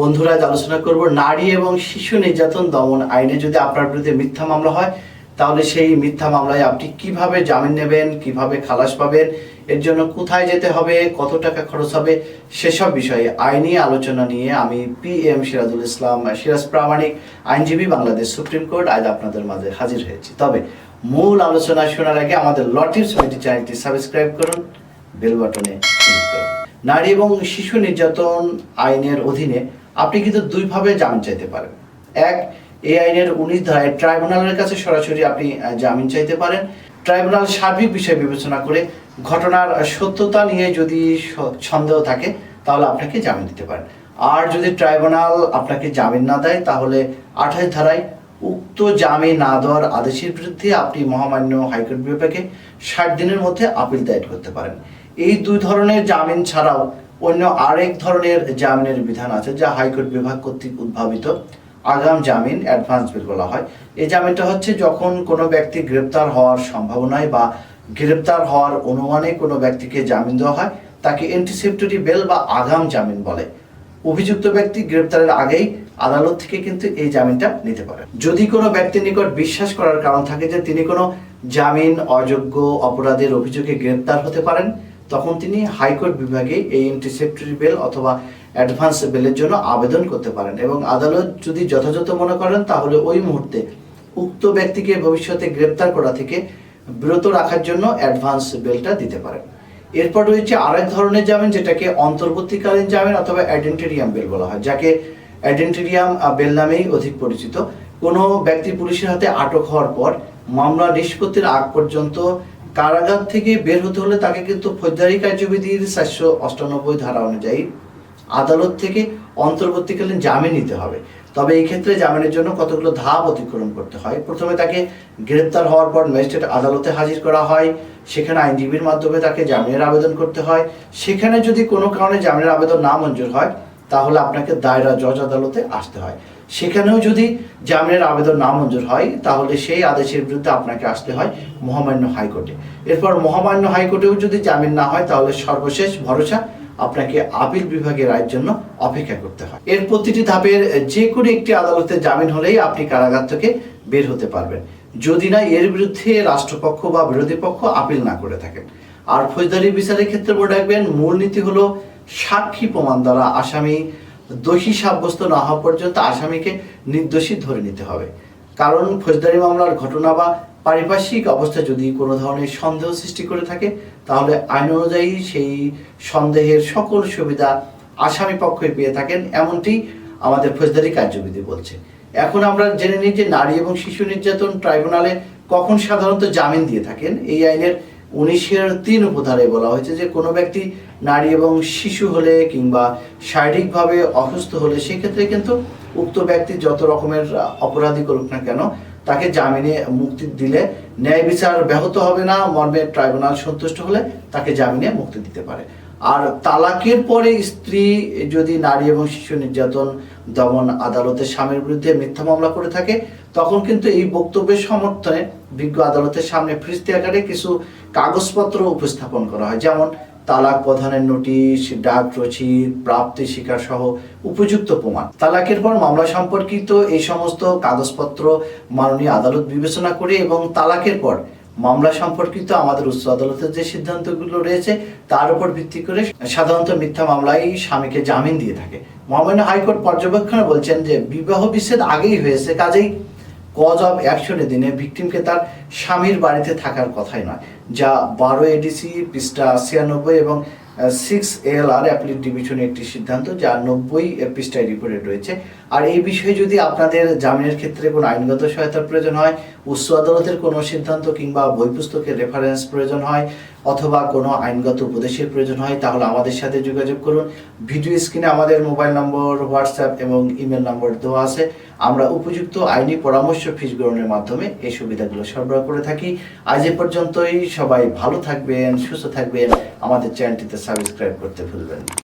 বন্ধুরা আজ আলোচনা করব নারী এবং শিশু নির্যাতন দমন আইনে। যদি আপনার বিরুদ্ধে মিথ্যা মামলা হয়, তাহলে সেই মিথ্যা মামলায় আপনি কীভাবে জামিন নেবেন, কীভাবে খালাস পাবেন, এর জন্য কোথায় যেতে হবে, কত টাকা খরচ হবে, সেসব বিষয়ে আইনি আলোচনা নিয়ে আমি পি এম সিরাজুল ইসলাম, সিরাজ প্রামাণিক, আইনজীবী বাংলাদেশ সুপ্রিম কোর্ট আজ আপনাদের মাঝে হাজির হয়েছি। তবে মূল আলোচনা শোনার আগে আমাদের লটিভস মিটি চ্যানেলটি সাবস্ক্রাইব করুন, বেল বাটনে ক্লিক করুন। নারী এবং শিশু নির্যাতন আইনের অধীনে আপনি কিন্তু দুইভাবে জামিন চাইতে পারেন। এক এই আইনের উনিশ ধারায় ট্রাইব্যুনালের কাছে সরাসরি আপনি জামিন চাইতে পারেন। ট্রাইব্যুনাল সার্বিক বিষয় বিবেচনা করে ঘটনার সত্যতা নিয়ে যদি সন্দেহ থাকে, তাহলে আপনাকে জামিন দিতে পারেন। আর যদি ট্রাইব্যুনাল আপনাকে জামিন না দেয়, তাহলে আঠাশ ধারায় উক্ত জামিন না দেওয়ার আদেশের বিরুদ্ধে আপনি মহামান্য হাইকোর্ট বিভাগে ষাট দিনের মধ্যে আপিল দায়ের করতে পারেন। এই দুই ধরনের জামিন ছাড়াও অন্য আরেক ধরনের জামিনের বিধান আছে যা হাইকোর্ট বিভাগ কর্তৃক উদ্ভাবিত। আগাম জামিন অ্যাডভান্স বিল বলা হয়। এই জামিনটা হচ্ছে যখন কোনো ব্যক্তি গ্রেপ্তার হওয়ার সম্ভাবনায় বা গ্রেপ্তার হওয়ার অনুমানে কোনো ব্যক্তিকে জামিন দেওয়া হয়, তাকে অ্যান্টিসেপ্টরি বেল বা আগাম জামিন বলে। অভিযুক্ত ব্যক্তি গ্রেপ্তারের আগেই আদালত থেকে কিন্তু এই জামিনটা নিতে পারে। যদি কোনো ব্যক্তির নিকট বিশ্বাস করার কারণ থাকে যে তিনি কোনো জামিন, অযোগ্য অপরাধের অভিযোগে গ্রেপ্তার হতে পারেন তখন তিনি হাইকোর্ট বিভাগে এই ইন্টিসেপ্টরি বেল অথবা অ্যাডভান্স বেলের জন্য আবেদন করতে পারেন এবং আদালত যদি যথাযথ মনে করেন, তাহলে ওই মুহূর্তে উক্ত ব্যক্তিকে ভবিষ্যতে গ্রেপ্তার করা থেকে বিরত রাখার জন্য অ্যাডভান্স বেলটা দিতে পারেন। এরপর রয়েছে আরেক ধরনের জামিন, যেটাকে অন্তর্বর্তীকালীন জামিন অথবা অ্যাডেন্টেরিয়াম বেল বলা হয়, যাকে অ্যাডেন্টেরিয়াম বেল নামেই অধিক পরিচিত। কোনো ব্যক্তি পুলিশের হাতে আটক হওয়ার পর মামলা নিষ্পত্তির আগ পর্যন্ত কারাগার থেকে বের হতে হলে তাকে কিন্তু ফৌজদারি কার্যবিধির চারশো অষ্টানব্বই ধারা অনুযায়ী আদালত থেকে অন্তর্বর্তীকালীন জামিন নিতে হবে। তবে এই ক্ষেত্রে জামিনের জন্য কতগুলো ধাপ অতিক্রম করতে হয়? প্রথমে তাকে গ্রেপ্তার হওয়ার পর ম্যাজিস্ট্রেট আদালতে হাজির করা হয়। সেখানে আইনজীবীর মাধ্যমে তাকে জামিনের আবেদন করতে হয়। সেখানে যদি কোনো কারণে জামিনের আবেদন না মঞ্জুর হয়, তাহলে আপনাকে দায়রা জজ আদালতে আসতে হয়। সেখানেও যদি জামিনের আবেদন না মঞ্জুর হয়, তাহলে সেই আদেশের বিরুদ্ধে আপনাকে আসতে হয় মহামান্য হাইকোর্টে। এরপর মহামান্য হাইকোর্টেও যদি জামিন না হয়, তাহলে সর্বশেষ ভরসা আপনাকে আপিল বিভাগের রায়ের জন্য অপেক্ষা করতে হয়। এর প্রতিটি ধাপের যে কোনো একটি আদালতে জামিন হলেই আপনি কারাগার থেকে বের হতে পারবেন। যদি না, এর বিরুদ্ধে রাষ্ট্রপক্ষ বা বিরোধী পক্ষ আপিল না করে থাকেন। আর ফৌজদারি বিচারের ক্ষেত্রে মনে রাখবেন, মূলনীতি হলো সাক্ষী প্রমাণ দ্বারা আসামি দোষী সাব্যস্ত না হওয়া পর্যন্ত আসামিকে নির্দোষী ধরে নিতে হবে। কারণ ফৌজদারি মামলার ঘটনা বা পারিপার্শ্বিক অবস্থা যদি কোনো ধরনের সন্দেহ সৃষ্টি করে থাকে, তাহলে আইন অনুযায়ী সেই সন্দেহের সকল সুবিধা আসামি পক্ষই পেয়ে থাকেন, এমনটি আমাদের ফৌজদারি কার্যবিধি বলছে। এখন আমরা জেনে নিই যে নারী এবং শিশু নির্যাতন ট্রাইব্যুনালে কখন সাধারণত জামিন দিয়ে থাকেন। এই আইনের উনিশের তিন উপধারে বলা হয়েছে যে কোনো ব্যক্তি নারী এবং শিশু হলে কিংবা শারীরিকভাবে অসুস্থ হলে সেক্ষেত্রে কিন্তু উক্ত ব্যক্তি যত রকমের অপরাধী করুক না কেন, তাকে জামিনে মুক্তি দিলে ন্যায় বিচার ব্যাহত হবে না, মর্মে ট্রাইব্যুনাল সন্তুষ্ট হলে তাকে জামিনে মুক্তি দিতে পারে। আর তালাকের পরে স্ত্রী যদি নারী এবং শিশু নির্যাতন, দমন আদালতের স্বামীর বিরুদ্ধে মিথ্যা মামলা করে থাকে, তখন কিন্তু এই বক্তব্যের সমর্থনে বিজ্ঞ আদালতের সামনে ফিরিস্তি আকারে কিছু কাগজপত্র উপস্থাপন করা হয়। যেমন তালাক প্রধানের নোটিশ, ডাক রচিদ প্রাপ্তি স্বীকার সহ উপযুক্ত প্রমাণ। তালাকের পর মামলা সম্পর্কিত এই সমস্ত কাগজপত্র মাননীয় আদালত বিবেচনা করে এবং তালাকের পর মামলা সম্পর্কিত আমাদের উচ্চ আদালতের যে সিদ্ধান্তগুলো রয়েছে, তার উপর ভিত্তি করে সাধারণত মিথ্যা মামলায় স্বামীকে জামিন দিয়ে থাকে। মহামান্য হাইকোর্ট পর্যবেক্ষণে বলছেন যে, বিবাহ বিচ্ছেদ আগেই হয়েছে, কাজেই কজ অব অ্যাকশনের দিনে ভিকটিমকে তার স্বামীর বাড়িতে থাকার কথাই নয়, যা বারো এডিসি পৃষ্ঠা ছিয়ানব্বই এবং সিক্স এল আর অ্যাপিলিট ডিভিশনে একটি সিদ্ধান্ত, যা নব্বই পৃষ্ঠায় রিপোর্টে রয়েছে। আর এই বিষয়ে যদি আপনাদের জামিনের ক্ষেত্রে কোনো আইনগত সহায়তার প্রয়োজন হয়, উচ্চ আদালতের কোনো সিদ্ধান্ত কিংবা বই পুস্তকের রেফারেন্স প্রয়োজন হয়, অথবা কোনো আইনগত উপদেশের প্রয়োজন হয়, তাহলে আমাদের সাথে যোগাযোগ করুন। ভিডিও স্ক্রিনে আমাদের মোবাইল নম্বর, হোয়াটসঅ্যাপ এবং ইমেল নম্বর দেওয়া আছে। আমরা উপযুক্ত আইনি পরামর্শ ফিস গ্রহণের মাধ্যমে এই সুবিধাগুলো সরবরাহ করে থাকি। আজ এ পর্যন্তই। সবাই ভালো থাকবেন, সুস্থ থাকবেন। আমাদের চ্যানেলটিতে সাবস্ক্রাইব করতে ভুলবেন।